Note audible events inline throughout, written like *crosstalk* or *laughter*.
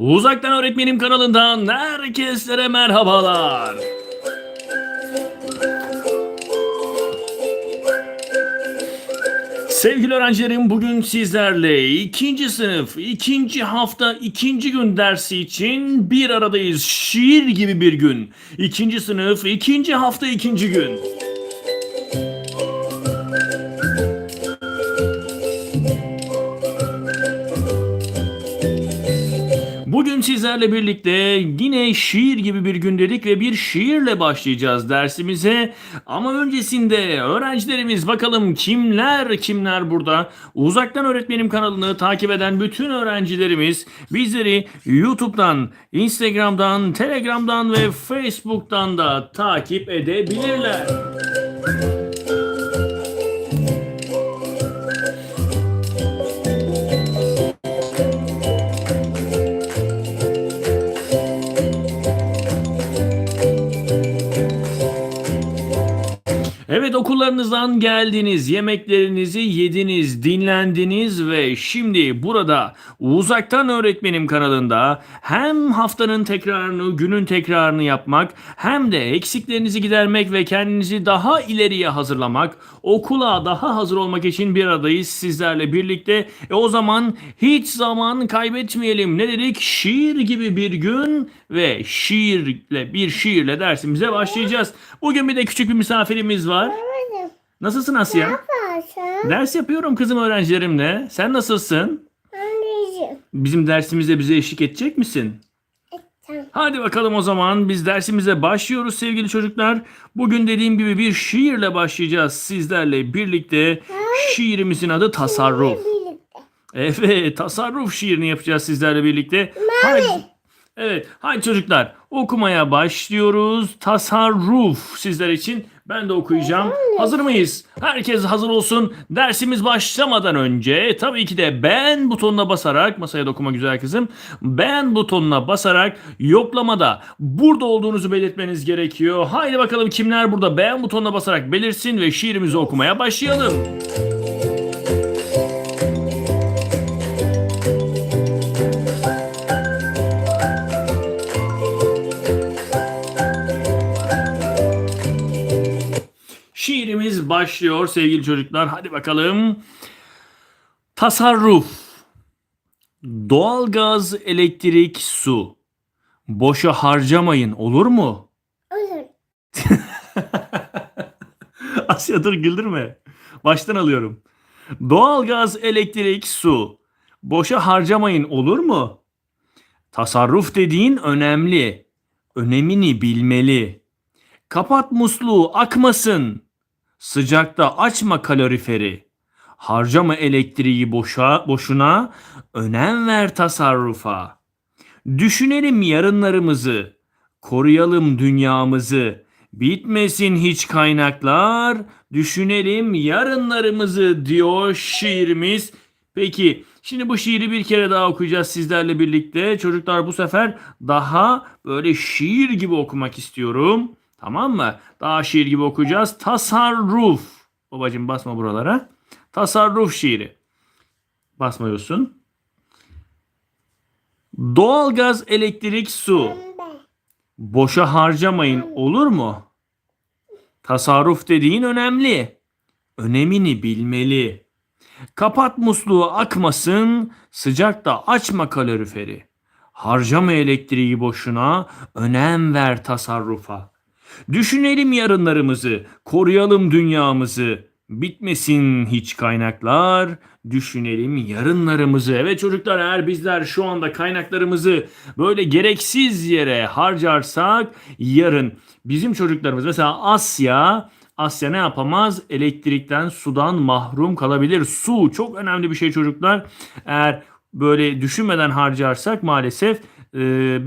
Uzaktan Öğretmenim kanalından herkese merhabalar. Sevgili öğrencilerim bugün sizlerle ikinci sınıf, ikinci hafta, ikinci gün dersi için bir aradayız. Şiir gibi bir gün. İkinci sınıf, ikinci hafta, ikinci gün. Sizlerle birlikte yine şiir gibi bir gün dedik ve bir şiirle başlayacağız dersimize. Ama öncesinde öğrencilerimiz bakalım kimler kimler burada. Uzaktan Öğretmenim kanalını takip eden bütün öğrencilerimiz bizleri YouTube'dan, Instagram'dan, Telegram'dan ve Facebook'tan da takip edebilirler. Evet okullarınızdan geldiniz, yemeklerinizi yediniz, dinlendiniz ve şimdi burada Uzaktan Öğretmenim kanalında hem haftanın tekrarını, günün tekrarını yapmak hem de eksiklerinizi gidermek ve kendinizi daha ileriye hazırlamak, okula daha hazır olmak için bir aradayız sizlerle birlikte. E o zaman hiç zaman kaybetmeyelim. Ne dedik? Şiir gibi bir gün ve şiirle bir şiirle dersimize başlayacağız. Bugün bir de küçük bir misafirimiz var. Nasılsın Asya? ne yaparsın? Ders yapıyorum kızım öğrencilerimle. Sen nasılsın? Anneciğim. Bizim dersimizde bize eşlik edecek misin? Tamam. Hadi bakalım o zaman biz dersimize başlıyoruz sevgili çocuklar. Bugün dediğim gibi bir şiirle başlayacağız sizlerle birlikte. Şiirimizin adı Tasarruf. Evet, tasarruf şiirini yapacağız sizlerle birlikte. Hadi. Evet, hadi çocuklar okumaya başlıyoruz. Tasarruf sizler için. Ben de okuyacağım. Hazır mıyız? Herkes hazır olsun. Dersimiz başlamadan önce tabii ki de beğen butonuna basarak masaya dokuma güzel kızım. Beğen butonuna basarak yoklamada burada olduğunuzu belirtmeniz gerekiyor. Haydi bakalım kimler burada beğen butonuna basarak belirsin ve şiirimizi okumaya başlayalım. Şiirimiz başlıyor sevgili çocuklar. Hadi bakalım. Tasarruf. Doğalgaz, elektrik, su. Boşa harcamayın olur mu? Olur. *laughs* Asya dur güldürme. Baştan alıyorum. Doğalgaz, elektrik, su. Boşa harcamayın olur mu? Tasarruf dediğin önemli. Önemini bilmeli. Kapat musluğu akmasın. Sıcakta açma kaloriferi. Harcama elektriği boşa, boşuna. Önem ver tasarrufa. Düşünelim yarınlarımızı. Koruyalım dünyamızı. Bitmesin hiç kaynaklar. Düşünelim yarınlarımızı diyor şiirimiz. Peki şimdi bu şiiri bir kere daha okuyacağız sizlerle birlikte. Çocuklar bu sefer daha böyle şiir gibi okumak istiyorum. Tamam mı? Daha şiir gibi okuyacağız. Tasarruf. Babacım basma buralara. Tasarruf şiiri. Basmıyorsun. Doğalgaz, elektrik, su. Boşa harcamayın olur mu? Tasarruf dediğin önemli. Önemini bilmeli. Kapat musluğu akmasın, sıcakta açma kaloriferi. Harcama elektriği boşuna, önem ver tasarrufa. Düşünelim yarınlarımızı, koruyalım dünyamızı. Bitmesin hiç kaynaklar, düşünelim yarınlarımızı. Evet çocuklar eğer bizler şu anda kaynaklarımızı böyle gereksiz yere harcarsak yarın bizim çocuklarımız mesela Asya Asya ne yapamaz? Elektrikten, sudan mahrum kalabilir. Su çok önemli bir şey çocuklar. Eğer böyle düşünmeden harcarsak maalesef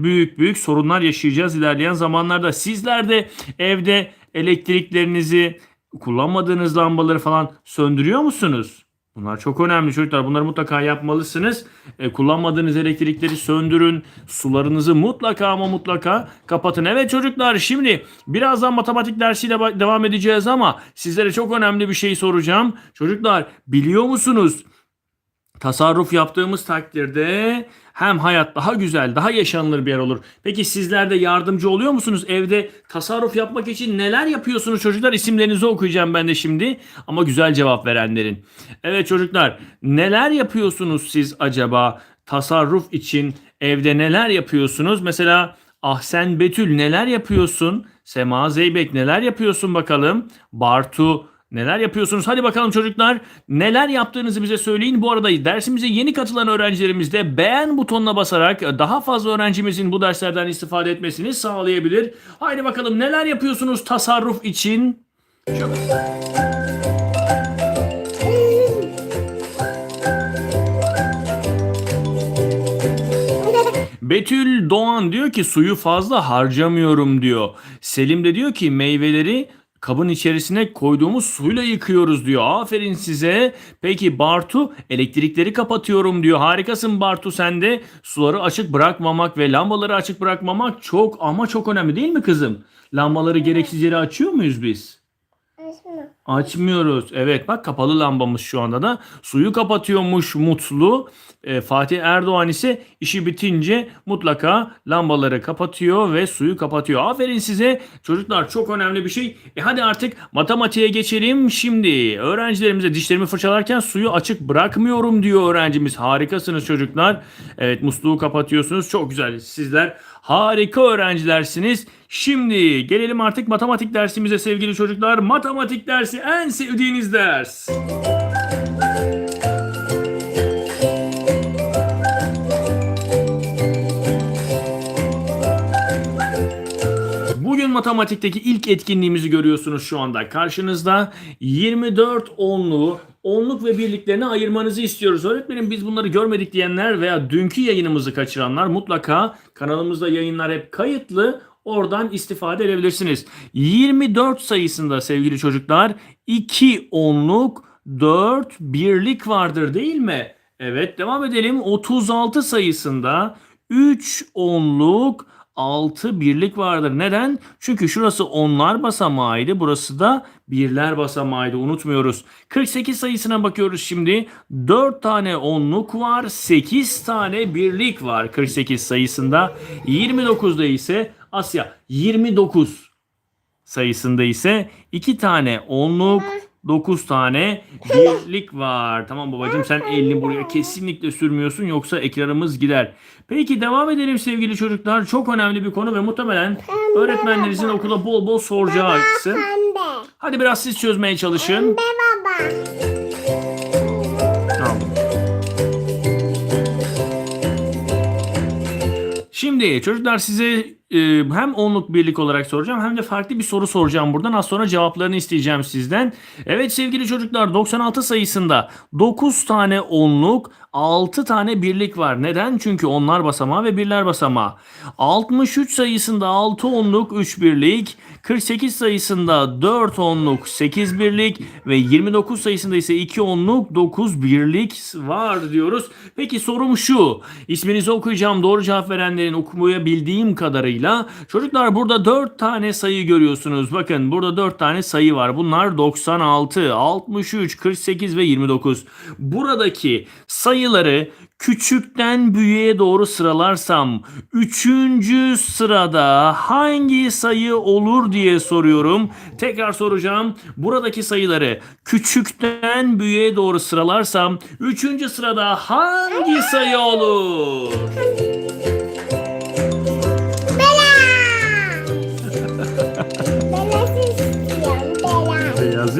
büyük büyük sorunlar yaşayacağız ilerleyen zamanlarda. Sizler de evde elektriklerinizi kullanmadığınız lambaları falan söndürüyor musunuz? Bunlar çok önemli çocuklar. Bunları mutlaka yapmalısınız. E, kullanmadığınız elektrikleri söndürün. Sularınızı mutlaka ama mutlaka kapatın. Evet çocuklar şimdi birazdan matematik dersiyle devam edeceğiz ama sizlere çok önemli bir şey soracağım. Çocuklar biliyor musunuz? Tasarruf yaptığımız takdirde hem hayat daha güzel, daha yaşanılır bir yer olur. Peki sizler de yardımcı oluyor musunuz? Evde tasarruf yapmak için neler yapıyorsunuz çocuklar? İsimlerinizi okuyacağım ben de şimdi ama güzel cevap verenlerin. Evet çocuklar, neler yapıyorsunuz siz acaba tasarruf için? Evde neler yapıyorsunuz? Mesela Ahsen Betül neler yapıyorsun? Sema Zeybek neler yapıyorsun bakalım? Bartu neler yapıyorsunuz? Hadi bakalım çocuklar neler yaptığınızı bize söyleyin. Bu arada dersimize yeni katılan öğrencilerimiz de beğen butonuna basarak daha fazla öğrencimizin bu derslerden istifade etmesini sağlayabilir. Haydi bakalım neler yapıyorsunuz tasarruf için? Betül Doğan diyor ki suyu fazla harcamıyorum diyor. Selim de diyor ki meyveleri kabın içerisine koyduğumuz suyla yıkıyoruz diyor. Aferin size. Peki Bartu elektrikleri kapatıyorum diyor. Harikasın Bartu sen de. Suları açık bırakmamak ve lambaları açık bırakmamak çok ama çok önemli değil mi kızım? Lambaları gereksiz yere açıyor muyuz biz? Açma. Açmıyoruz. Evet bak kapalı lambamız şu anda da. Suyu kapatıyormuş Mutlu. Ee, Fatih Erdoğan ise işi bitince mutlaka lambaları kapatıyor ve suyu kapatıyor. Aferin size çocuklar çok önemli bir şey. E hadi artık matematiğe geçelim. Şimdi öğrencilerimize dişlerimi fırçalarken suyu açık bırakmıyorum diyor öğrencimiz. Harikasınız çocuklar. Evet musluğu kapatıyorsunuz. Çok güzel. Sizler harika öğrencilersiniz. Şimdi gelelim artık matematik dersimize sevgili çocuklar. Matematik dersi en sevdiğiniz ders. Bugün matematikteki ilk etkinliğimizi görüyorsunuz şu anda. Karşınızda 24 onluğu onluk ve birliklerine ayırmanızı istiyoruz. Öğretmenim biz bunları görmedik diyenler veya dünkü yayınımızı kaçıranlar mutlaka kanalımızda yayınlar hep kayıtlı. Oradan istifade edebilirsiniz. 24 sayısında sevgili çocuklar 2 onluk 4 birlik vardır değil mi? Evet devam edelim. 36 sayısında 3 onluk 6 birlik vardır. Neden? Çünkü şurası onlar basamağıydı. Burası da birler basamağıydı. Unutmuyoruz. 48 sayısına bakıyoruz şimdi. 4 tane onluk var. 8 tane birlik var 48 sayısında. 29'da ise Asya 29 sayısında ise 2 tane onluk 9 tane birlik var. Tamam babacığım sen elini buraya kesinlikle sürmüyorsun yoksa ekranımız gider. Peki devam edelim sevgili çocuklar. Çok önemli bir konu ve muhtemelen öğretmenlerinizin okulda bol bol soracağı. Hadi biraz siz çözmeye çalışın. Pembe baba. Şimdi çocuklar size e, hem onluk birlik olarak soracağım hem de farklı bir soru soracağım buradan. Az sonra cevaplarını isteyeceğim sizden. Evet sevgili çocuklar 96 sayısında 9 tane onluk 6 tane birlik var. Neden? Çünkü onlar basamağı ve birler basamağı. 63 sayısında 6 onluk 3 birlik. 48 sayısında 4 onluk 8 birlik ve 29 sayısında ise 2 onluk 9 birlik var diyoruz. Peki sorum şu. İsminizi okuyacağım. Doğru cevap verenlerin okumaya bildiğim kadarıyla çocuklar burada 4 tane sayı görüyorsunuz. Bakın burada 4 tane sayı var. Bunlar 96, 63, 48 ve 29. Buradaki sayıları küçükten büyüğe doğru sıralarsam 3. sırada hangi sayı olur diye soruyorum. Tekrar soracağım. Buradaki sayıları küçükten büyüğe doğru sıralarsam 3. sırada hangi sayı olur? Bela *laughs* istiyorum. Bela. Beyaz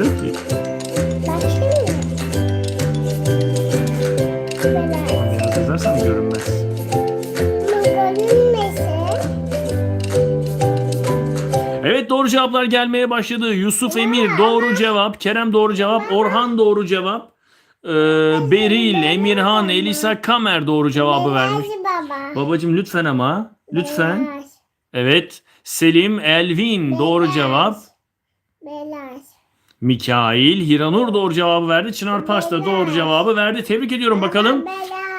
cevaplar gelmeye başladı. Yusuf Emir doğru cevap. Kerem doğru cevap. Orhan doğru cevap. Ee, Beril, Emirhan, Elisa Kamer doğru cevabı vermiş. Babacım lütfen ama. Lütfen. Evet. Selim, Elvin doğru cevap. Mikail, Hiranur doğru cevabı verdi. Çınar Paş da doğru cevabı verdi. Tebrik ediyorum bakalım.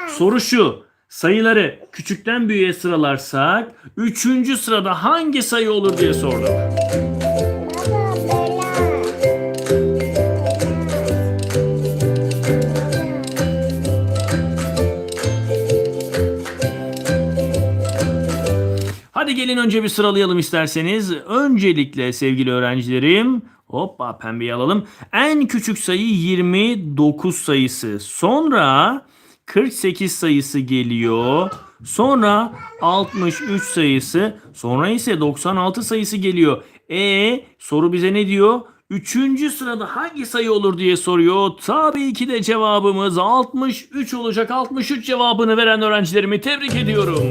Soru şu. Sayıları küçükten büyüğe sıralarsak 3. sırada hangi sayı olur diye sorduk. Hadi gelin önce bir sıralayalım isterseniz. Öncelikle sevgili öğrencilerim hoppa pembeyi alalım. En küçük sayı 29 sayısı. Sonra 48 sayısı geliyor. Sonra 63 sayısı. Sonra ise 96 sayısı geliyor. E soru bize ne diyor? Üçüncü sırada hangi sayı olur diye soruyor. Tabii ki de cevabımız 63 olacak. 63 cevabını veren öğrencilerimi tebrik ediyorum.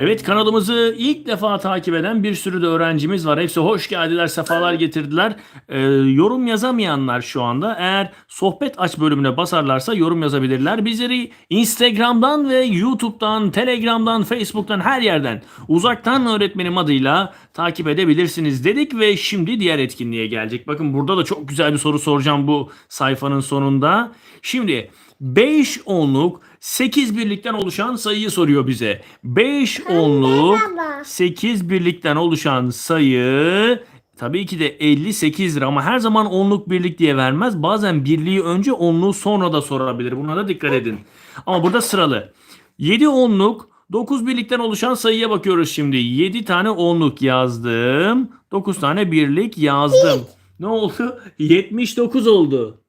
Evet kanalımızı ilk defa takip eden bir sürü de öğrencimiz var. Hepsi hoş geldiler, sefalar getirdiler. Ee, yorum yazamayanlar şu anda eğer sohbet aç bölümüne basarlarsa yorum yazabilirler. Bizleri Instagram'dan ve YouTube'dan, Telegram'dan, Facebook'tan her yerden uzaktan öğretmenim adıyla takip edebilirsiniz dedik ve şimdi diğer etkinliğe gelecek. Bakın burada da çok güzel bir soru soracağım bu sayfanın sonunda. Şimdi 5 onluk 8 birlikten oluşan sayıyı soruyor bize. 5 onluk baba. 8 birlikten oluşan sayı tabii ki de 58'dir ama her zaman onluk birlik diye vermez. Bazen birliği önce onluğu sonra da sorabilir. Buna da dikkat edin. Ama burada sıralı. 7 onluk 9 birlikten oluşan sayıya bakıyoruz şimdi. 7 tane onluk yazdım. 9 tane birlik yazdım. Ne oldu? 79 oldu.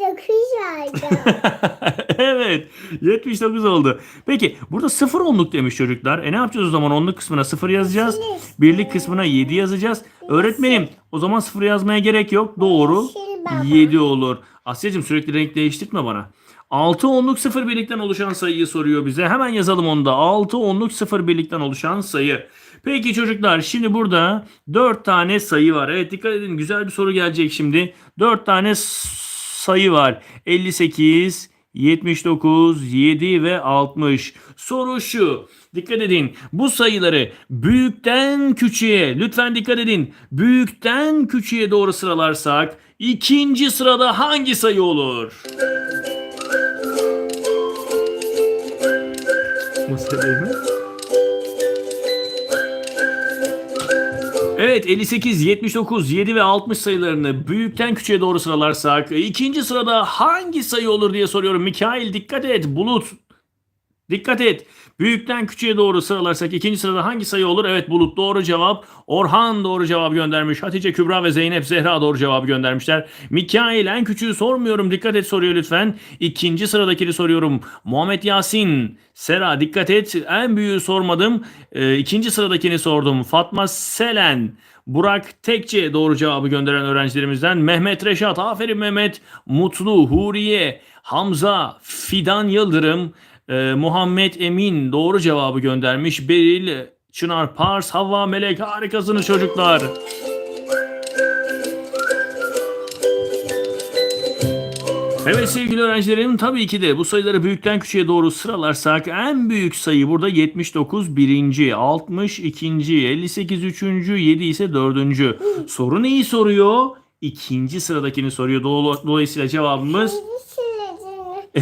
29 ayda. *laughs* evet 79 oldu. Peki burada 0 onluk demiş çocuklar. E ne yapacağız o zaman onluk kısmına 0 yazacağız. Birlik kısmına 7 yazacağız. Öğretmenim o zaman 0 yazmaya gerek yok. Doğru Yeşil baba. 7 olur. Asya'cığım sürekli renk değiştirme bana. 6 onluk 0 birlikten oluşan sayıyı soruyor bize. Hemen yazalım onu da. 6 onluk 0 birlikten oluşan sayı. Peki çocuklar şimdi burada 4 tane sayı var. Evet dikkat edin güzel bir soru gelecek şimdi. 4 tane sayı var. 58, 79, 7 ve 60. Soru şu. Dikkat edin. Bu sayıları büyükten küçüğe lütfen dikkat edin. Büyükten küçüğe doğru sıralarsak ikinci sırada hangi sayı olur? Mustafa mi? Evet 58, 79, 7 ve 60 sayılarını büyükten küçüğe doğru sıralarsak ikinci sırada hangi sayı olur diye soruyorum. Mikail dikkat et. Bulut dikkat et. Büyükten küçüğe doğru sıralarsak ikinci sırada hangi sayı olur? Evet Bulut doğru cevap. Orhan doğru cevap göndermiş. Hatice, Kübra ve Zeynep Zehra doğru cevabı göndermişler. Mikail en küçüğü sormuyorum. Dikkat et soruyor lütfen. İkinci sıradakini soruyorum. Muhammed Yasin. Sera dikkat et. En büyüğü sormadım. Ee, ikinci sıradakini sordum. Fatma Selen. Burak Tekçe doğru cevabı gönderen öğrencilerimizden. Mehmet Reşat. Aferin Mehmet. Mutlu, Huriye, Hamza, Fidan Yıldırım, e, Muhammed Emin doğru cevabı göndermiş. Beril, Çınar Pars, Havva Melek harikasınız çocuklar. Evet sevgili öğrencilerim tabii ki de bu sayıları büyükten küçüğe doğru sıralarsak en büyük sayı burada 79 birinci, 60 ikinci, 58 üçüncü, 7 ise dördüncü. Soru neyi soruyor? İkinci sıradakini soruyor. Dolayısıyla cevabımız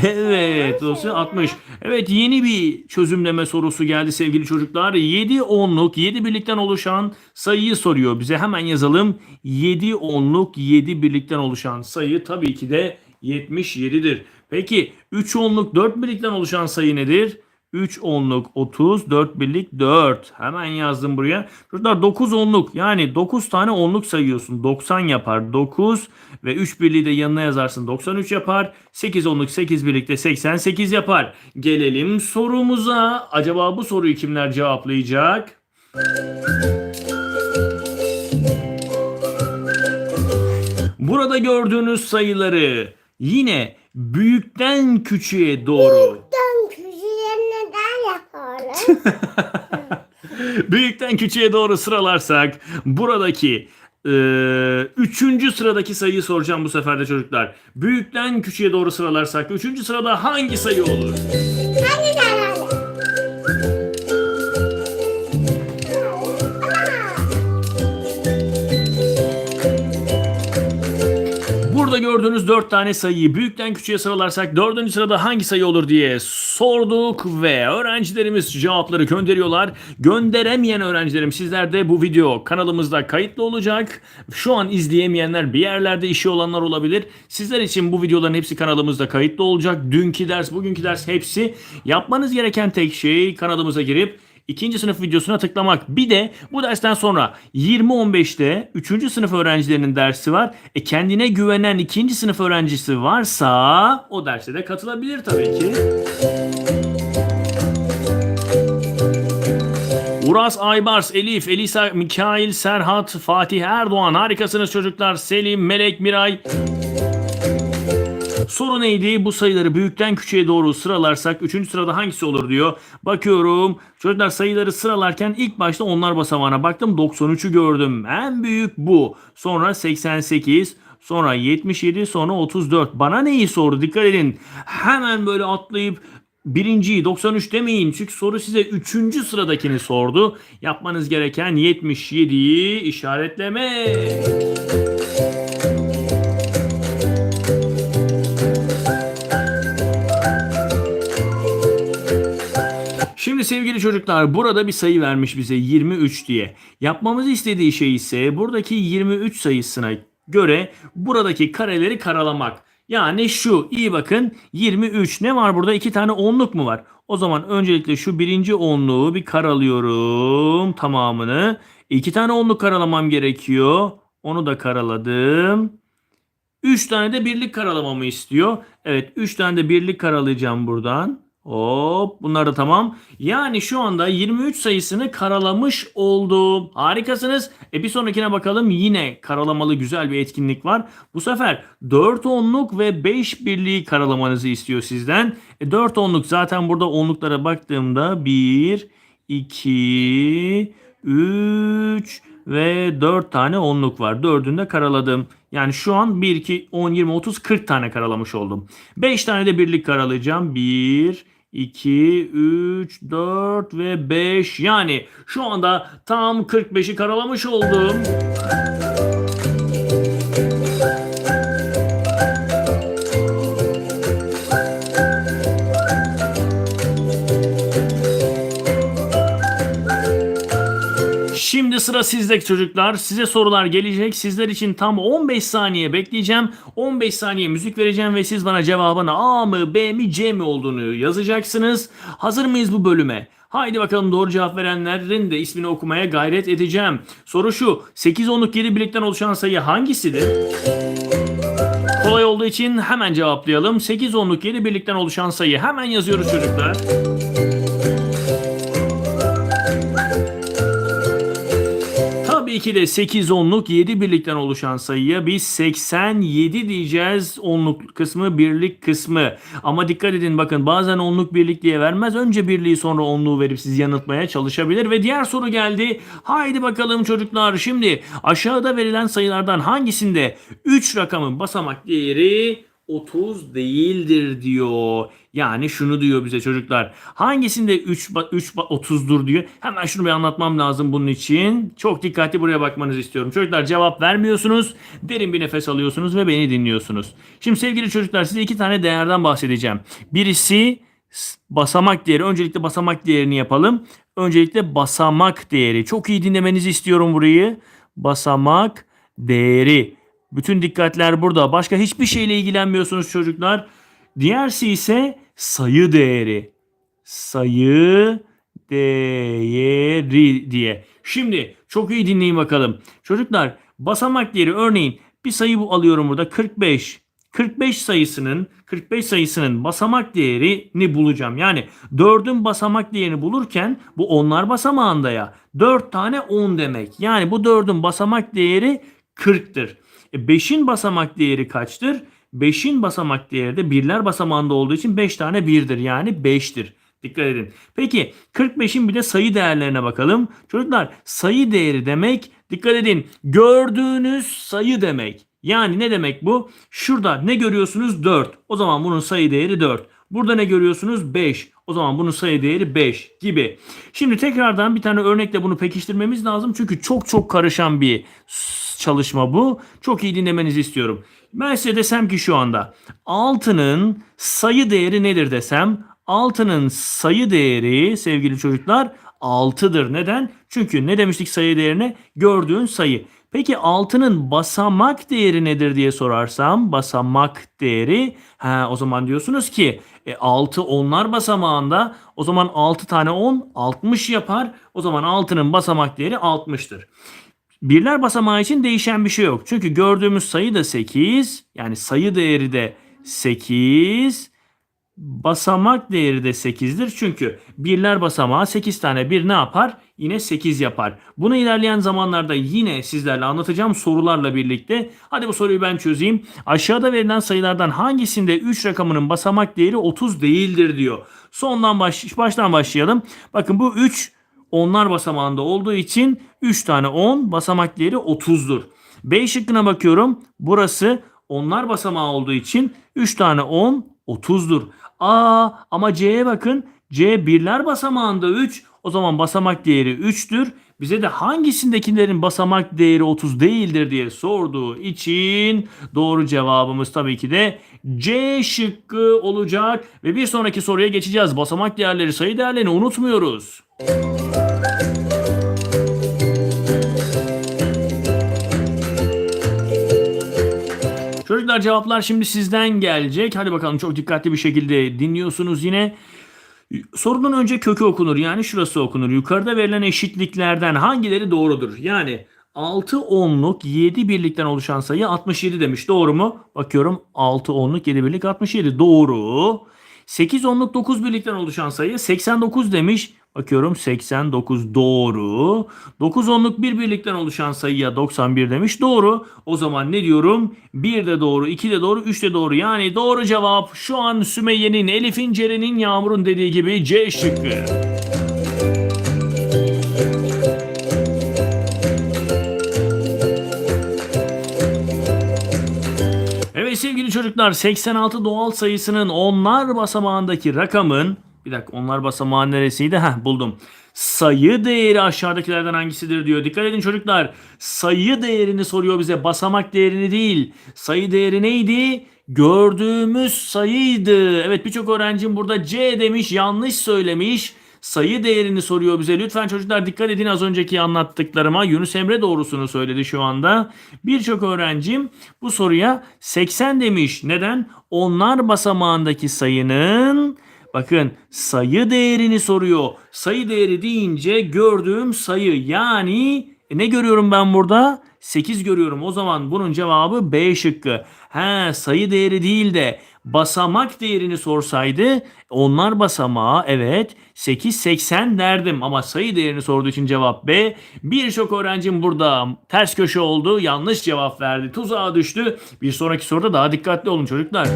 Evet dolayısıyla 60. Evet yeni bir çözümleme sorusu geldi sevgili çocuklar. 7 onluk 7 birlikten oluşan sayıyı soruyor bize. Hemen yazalım. 7 onluk 7 birlikten oluşan sayı tabii ki de 77'dir. Peki 3 onluk 4 birlikten oluşan sayı nedir? 3 onluk 30, 4 birlik 4. Hemen yazdım buraya. Çocuklar 9 onluk yani 9 tane onluk sayıyorsun. 90 yapar 9 ve 3 birliği de yanına yazarsın 93 yapar. 8 onluk 8 birlikte 88 yapar. Gelelim sorumuza. Acaba bu soruyu kimler cevaplayacak? Burada gördüğünüz sayıları yine büyükten küçüğe doğru yaparım? *laughs* Büyükten küçüğe doğru sıralarsak buradaki e, üçüncü sıradaki sayıyı soracağım bu sefer de çocuklar. Büyükten küçüğe doğru sıralarsak üçüncü sırada hangi sayı olur? Hadi gel Burada gördüğünüz gördüğünüz 4 tane sayıyı büyükten küçüğe sıralarsak 4. sırada hangi sayı olur diye sorduk ve öğrencilerimiz cevapları gönderiyorlar. Gönderemeyen öğrencilerim sizler de bu video kanalımızda kayıtlı olacak. Şu an izleyemeyenler bir yerlerde işi olanlar olabilir. Sizler için bu videoların hepsi kanalımızda kayıtlı olacak. Dünkü ders, bugünkü ders hepsi. Yapmanız gereken tek şey kanalımıza girip İkinci sınıf videosuna tıklamak. Bir de bu dersten sonra 20-15'te 3. sınıf öğrencilerinin dersi var. E kendine güvenen ikinci sınıf öğrencisi varsa o derse de katılabilir tabii ki. Uras Aybars, Elif, Elisa, Mikail, Serhat, Fatih Erdoğan harikasınız çocuklar. Selim, Melek, Miray. Soru neydi? Bu sayıları büyükten küçüğe doğru sıralarsak 3. sırada hangisi olur diyor. Bakıyorum. Çocuklar sayıları sıralarken ilk başta onlar basamağına baktım. 93'ü gördüm. En büyük bu. Sonra 88, sonra 77, sonra 34. Bana neyi sordu? Dikkat edin. Hemen böyle atlayıp birinciyi 93 demeyin. Çünkü soru size 3. sıradakini sordu. Yapmanız gereken 77'yi işaretleme. Sevgili çocuklar burada bir sayı vermiş bize 23 diye. Yapmamızı istediği şey ise buradaki 23 sayısına göre buradaki kareleri karalamak. Yani şu iyi bakın 23 ne var burada iki tane onluk mu var? O zaman öncelikle şu birinci onluğu bir karalıyorum tamamını. İki tane onluk karalamam gerekiyor. Onu da karaladım. 3 tane de birlik karalamamı istiyor. Evet 3 tane de birlik karalayacağım buradan. Hop bunlar da tamam. Yani şu anda 23 sayısını karalamış oldum. Harikasınız. E bir sonrakine bakalım. Yine karalamalı güzel bir etkinlik var. Bu sefer 4 onluk ve 5 birliği karalamanızı istiyor sizden. E 4 onluk zaten burada onluklara baktığımda 1, 2, 3 ve 4 tane onluk var. 4'ünü de karaladım. Yani şu an 1, 2, 10, 20, 30, 40 tane karalamış oldum. 5 tane de birlik karalayacağım. 1, 2, 3, 4 ve 5. Yani şu anda tam 45'i karalamış oldum. Şimdi sıra sizde çocuklar. Size sorular gelecek. Sizler için tam 15 saniye bekleyeceğim. 15 saniye müzik vereceğim ve siz bana cevabın A mı B mi C mi olduğunu yazacaksınız. Hazır mıyız bu bölüme? Haydi bakalım doğru cevap verenlerin de ismini okumaya gayret edeceğim. Soru şu. 8 onluk 7 birlikten oluşan sayı hangisidir? Kolay olduğu için hemen cevaplayalım. 8 onluk 7 birlikten oluşan sayı hemen yazıyoruz çocuklar. Tabii ki de 8 onluk 7 birlikten oluşan sayıya biz 87 diyeceğiz. Onluk kısmı birlik kısmı. Ama dikkat edin bakın bazen onluk birlik diye vermez. Önce birliği sonra onluğu verip sizi yanıltmaya çalışabilir. Ve diğer soru geldi. Haydi bakalım çocuklar şimdi aşağıda verilen sayılardan hangisinde 3 rakamın basamak değeri 30 değildir diyor. Yani şunu diyor bize çocuklar. Hangisinde 3 3 30'dur diyor. Hemen şunu bir anlatmam lazım bunun için. Çok dikkatli buraya bakmanızı istiyorum. Çocuklar cevap vermiyorsunuz. Derin bir nefes alıyorsunuz ve beni dinliyorsunuz. Şimdi sevgili çocuklar size iki tane değerden bahsedeceğim. Birisi basamak değeri. Öncelikle basamak değerini yapalım. Öncelikle basamak değeri. Çok iyi dinlemenizi istiyorum burayı. Basamak değeri. Bütün dikkatler burada. Başka hiçbir şeyle ilgilenmiyorsunuz çocuklar. Diğersi ise sayı değeri. Sayı değeri diye. Şimdi çok iyi dinleyin bakalım. Çocuklar basamak değeri örneğin bir sayı alıyorum burada 45. 45 sayısının 45 sayısının basamak değerini bulacağım. Yani 4'ün basamak değerini bulurken bu onlar basamağında ya. 4 tane 10 demek. Yani bu 4'ün basamak değeri 40'tır. E 5'in basamak değeri kaçtır? 5'in basamak değeri de birler basamağında olduğu için 5 tane 1'dir. Yani 5'tir. Dikkat edin. Peki 45'in bir de sayı değerlerine bakalım. Çocuklar sayı değeri demek dikkat edin gördüğünüz sayı demek. Yani ne demek bu? Şurada ne görüyorsunuz? 4. O zaman bunun sayı değeri 4. Burada ne görüyorsunuz? 5. O zaman bunun sayı değeri 5 gibi. Şimdi tekrardan bir tane örnekle bunu pekiştirmemiz lazım. Çünkü çok çok karışan bir çalışma bu. Çok iyi dinlemenizi istiyorum. Ben size desem ki şu anda 6'nın sayı değeri nedir desem 6'nın sayı değeri sevgili çocuklar 6'dır. Neden? Çünkü ne demiştik sayı değerine? Gördüğün sayı. Peki 6'nın basamak değeri nedir diye sorarsam basamak değeri ha, o zaman diyorsunuz ki e, 6 onlar basamağında o zaman 6 tane 10 60 yapar. O zaman 6'nın basamak değeri 60'tır. Birler basamağı için değişen bir şey yok. Çünkü gördüğümüz sayı da 8. Yani sayı değeri de 8. Basamak değeri de 8'dir. Çünkü birler basamağı 8 tane bir ne yapar? Yine 8 yapar. Bunu ilerleyen zamanlarda yine sizlerle anlatacağım sorularla birlikte. Hadi bu soruyu ben çözeyim. Aşağıda verilen sayılardan hangisinde 3 rakamının basamak değeri 30 değildir diyor. Sondan baş, baştan başlayalım. Bakın bu 3 onlar basamağında olduğu için 3 tane 10 basamak değeri 30'dur. B şıkkına bakıyorum. Burası onlar basamağı olduğu için 3 tane 10 30'dur. Aa ama C'ye bakın. C birler basamağında 3. O zaman basamak değeri 3'tür. Bize de hangisindekilerin basamak değeri 30 değildir diye sorduğu için doğru cevabımız tabii ki de C şıkkı olacak. Ve bir sonraki soruya geçeceğiz. Basamak değerleri, sayı değerlerini unutmuyoruz. Çocuklar cevaplar şimdi sizden gelecek. Hadi bakalım çok dikkatli bir şekilde dinliyorsunuz yine. Sorunun önce kökü okunur yani şurası okunur. Yukarıda verilen eşitliklerden hangileri doğrudur? Yani 6 onluk 7 birlikten oluşan sayı 67 demiş. Doğru mu? Bakıyorum 6 onluk 7 birlik 67. Doğru. 8 onluk 9 birlikten oluşan sayı 89 demiş. Bakıyorum 89 doğru. 9 onluk 1 birlikten oluşan sayıya 91 demiş. Doğru. O zaman ne diyorum? 1 de doğru, 2 de doğru, 3 de doğru. Yani doğru cevap şu an Sümeyye'nin, Elif'in, Ceren'in, Yağmur'un dediği gibi C şıkkı. Evet sevgili çocuklar 86 doğal sayısının onlar basamağındaki rakamın bir dakika onlar basamağı neresiydi? Heh buldum. Sayı değeri aşağıdakilerden hangisidir diyor. Dikkat edin çocuklar. Sayı değerini soruyor bize. Basamak değerini değil. Sayı değeri neydi? Gördüğümüz sayıydı. Evet birçok öğrencim burada C demiş yanlış söylemiş. Sayı değerini soruyor bize. Lütfen çocuklar dikkat edin az önceki anlattıklarıma. Yunus Emre doğrusunu söyledi şu anda. Birçok öğrencim bu soruya 80 demiş. Neden? Onlar basamağındaki sayının bakın sayı değerini soruyor. Sayı değeri deyince gördüğüm sayı yani e, ne görüyorum ben burada? 8 görüyorum. O zaman bunun cevabı B şıkkı. He sayı değeri değil de basamak değerini sorsaydı onlar basamağı evet 8 80 derdim ama sayı değerini sorduğu için cevap B. Birçok öğrencim burada ters köşe oldu. Yanlış cevap verdi. Tuzağa düştü. Bir sonraki soruda daha dikkatli olun çocuklar.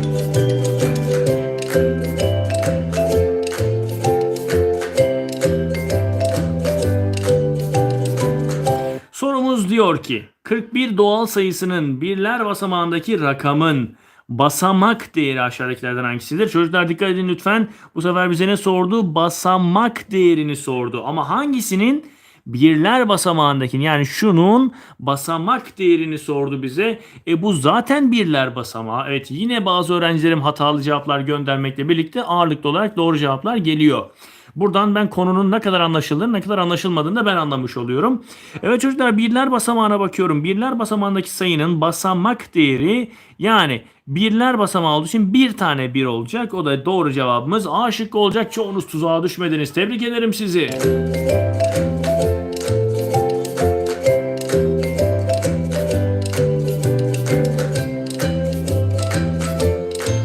Diyor ki 41 doğal sayısının birler basamağındaki rakamın basamak değeri aşağıdakilerden hangisidir? Çocuklar dikkat edin lütfen. Bu sefer bize ne sordu? Basamak değerini sordu. Ama hangisinin birler basamağındakini yani şunun basamak değerini sordu bize. E bu zaten birler basamağı. Evet yine bazı öğrencilerim hatalı cevaplar göndermekle birlikte ağırlıklı olarak doğru cevaplar geliyor. Buradan ben konunun ne kadar anlaşıldığını ne kadar anlaşılmadığını da ben anlamış oluyorum. Evet çocuklar birler basamağına bakıyorum. Birler basamağındaki sayının basamak değeri yani birler basamağı olduğu için bir tane bir olacak. O da doğru cevabımız A şıkkı olacak. Çoğunuz tuzağa düşmediniz. Tebrik ederim sizi.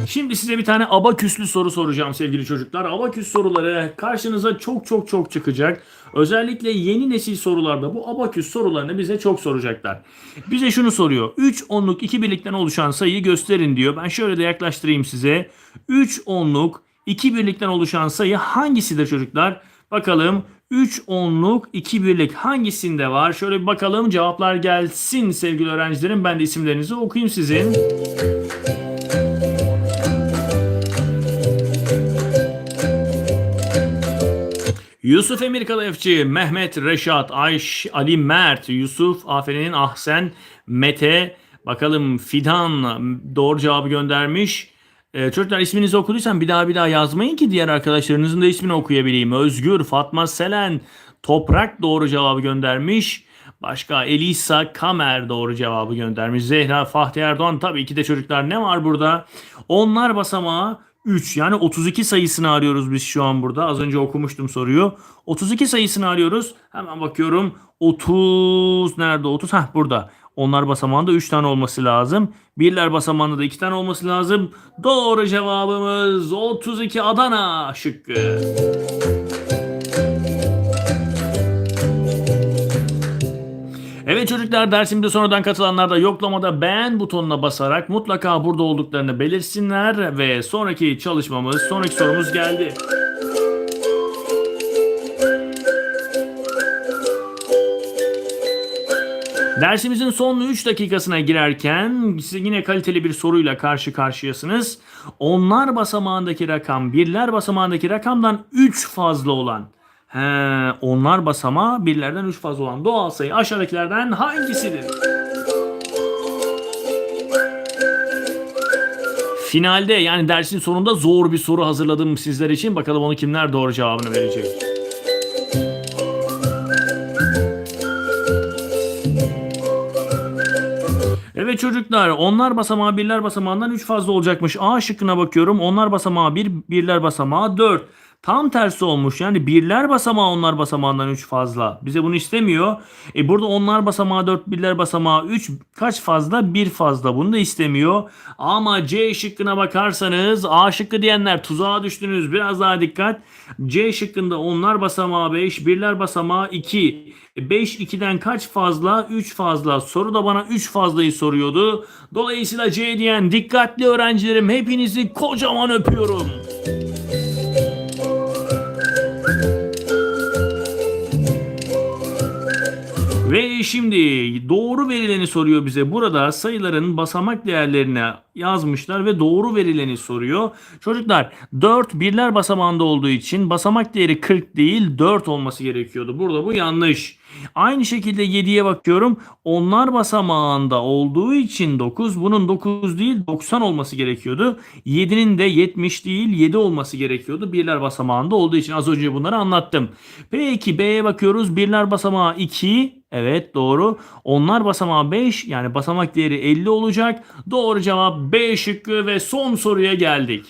Şimdi size bir tane abaküslü soru soracağım sevgili çocuklar. Abaküs soruları karşınıza çok çok çok çıkacak. Özellikle yeni nesil sorularda bu abaküs sorularını bize çok soracaklar. Bize şunu soruyor. 3 onluk 2 birlikten oluşan sayıyı gösterin diyor. Ben şöyle de yaklaştırayım size. 3 onluk 2 birlikten oluşan sayı hangisidir çocuklar? Bakalım 3 onluk 2 birlik hangisinde var? Şöyle bir bakalım cevaplar gelsin sevgili öğrencilerim. Ben de isimlerinizi okuyayım sizin. Yusuf Emir Kalayefçi, Mehmet Reşat, Ayş, Ali Mert, Yusuf, Aferin'in Ahsen, Mete, bakalım Fidan doğru cevabı göndermiş. Ee, çocuklar isminizi okuduysam bir daha bir daha yazmayın ki diğer arkadaşlarınızın da ismini okuyabileyim. Özgür, Fatma Selen, Toprak doğru cevabı göndermiş. Başka Elisa Kamer doğru cevabı göndermiş. Zehra Fatih Erdoğan tabii ki de çocuklar ne var burada? Onlar basamağı 3 yani 32 sayısını arıyoruz biz şu an burada. Az önce okumuştum soruyu. 32 sayısını arıyoruz. Hemen bakıyorum. 30 nerede 30? Heh burada. Onlar basamağında 3 tane olması lazım. Birler basamağında da 2 tane olması lazım. Doğru cevabımız 32 Adana şıkkı. Çocuklar dersimde sonradan katılanlar da yoklamada beğen butonuna basarak mutlaka burada olduklarını belirsinler ve sonraki çalışmamız, sonraki sorumuz geldi. Dersimizin son 3 dakikasına girerken size yine kaliteli bir soruyla karşı karşıyasınız. Onlar basamağındaki rakam birler basamağındaki rakamdan 3 fazla olan He, onlar basamağı birlerden 3 fazla olan doğal sayı aşağıdakilerden hangisidir? Finalde yani dersin sonunda zor bir soru hazırladım sizler için. Bakalım onu kimler doğru cevabını verecek. Evet çocuklar onlar basamağı birler basamağından 3 fazla olacakmış. A şıkkına bakıyorum. Onlar basamağı 1, birler basamağı 4. Tam tersi olmuş. Yani birler basamağı onlar basamağından 3 fazla. Bize bunu istemiyor. E burada onlar basamağı 4, birler basamağı 3 kaç fazla? 1 fazla. Bunu da istemiyor. Ama C şıkkına bakarsanız A şıkkı diyenler tuzağa düştünüz. Biraz daha dikkat. C şıkkında onlar basamağı 5, birler basamağı 2. 5 2'den kaç fazla? 3 fazla. Soru da bana 3 fazlayı soruyordu. Dolayısıyla C diyen dikkatli öğrencilerim hepinizi kocaman öpüyorum. Ve şimdi doğru verileni soruyor bize. Burada sayıların basamak değerlerini yazmışlar ve doğru verileni soruyor. Çocuklar 4 birler basamağında olduğu için basamak değeri 40 değil 4 olması gerekiyordu. Burada bu yanlış. Aynı şekilde 7'ye bakıyorum. Onlar basamağında olduğu için 9. Bunun 9 değil 90 olması gerekiyordu. 7'nin de 70 değil 7 olması gerekiyordu. Birler basamağında olduğu için az önce bunları anlattım. Peki B'ye bakıyoruz. Birler basamağı 2. Evet doğru. Onlar basamağı 5 yani basamak değeri 50 olacak. Doğru cevap B şıkkı ve son soruya geldik.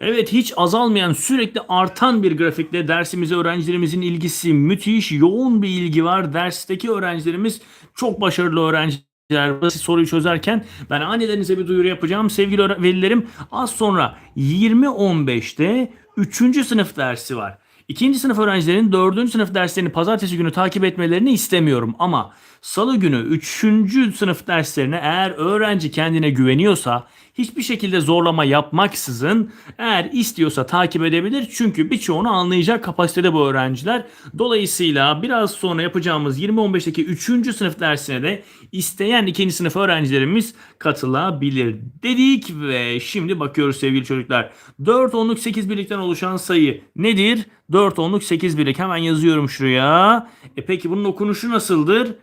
Evet hiç azalmayan sürekli artan bir grafikle dersimize öğrencilerimizin ilgisi müthiş yoğun bir ilgi var. Dersteki öğrencilerimiz çok başarılı öğrenciler. Siz soruyu çözerken ben annelerinize bir duyuru yapacağım. Sevgili velilerim az sonra 20.15'te 3. sınıf dersi var. İkinci sınıf öğrencilerin dördüncü sınıf derslerini pazartesi günü takip etmelerini istemiyorum ama salı günü üçüncü sınıf derslerine eğer öğrenci kendine güveniyorsa hiçbir şekilde zorlama yapmaksızın eğer istiyorsa takip edebilir. Çünkü birçoğunu anlayacak kapasitede bu öğrenciler. Dolayısıyla biraz sonra yapacağımız 20-15'teki 3. sınıf dersine de isteyen ikinci sınıf öğrencilerimiz katılabilir dedik ve şimdi bakıyoruz sevgili çocuklar. 4 onluk 8 birlikten oluşan sayı nedir? 4 onluk 8 birlik hemen yazıyorum şuraya. E peki bunun okunuşu nasıldır?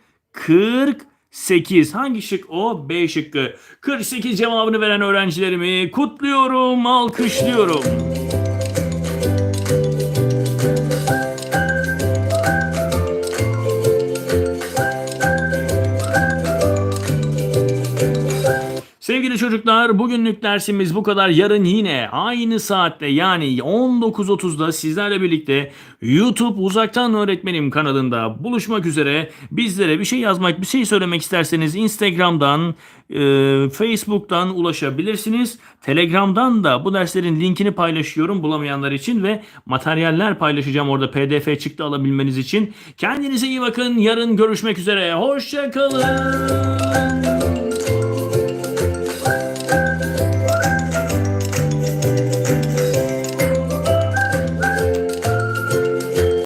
48. Hangi şık o? B şıkkı. 48 cevabını veren öğrencilerimi kutluyorum, alkışlıyorum. Sevgili çocuklar bugünlük dersimiz bu kadar. Yarın yine aynı saatte yani 19.30'da sizlerle birlikte YouTube Uzaktan Öğretmenim kanalında buluşmak üzere. Bizlere bir şey yazmak, bir şey söylemek isterseniz Instagram'dan, e, Facebook'tan ulaşabilirsiniz. Telegram'dan da bu derslerin linkini paylaşıyorum bulamayanlar için ve materyaller paylaşacağım orada PDF çıktı alabilmeniz için. Kendinize iyi bakın. Yarın görüşmek üzere. Hoşçakalın.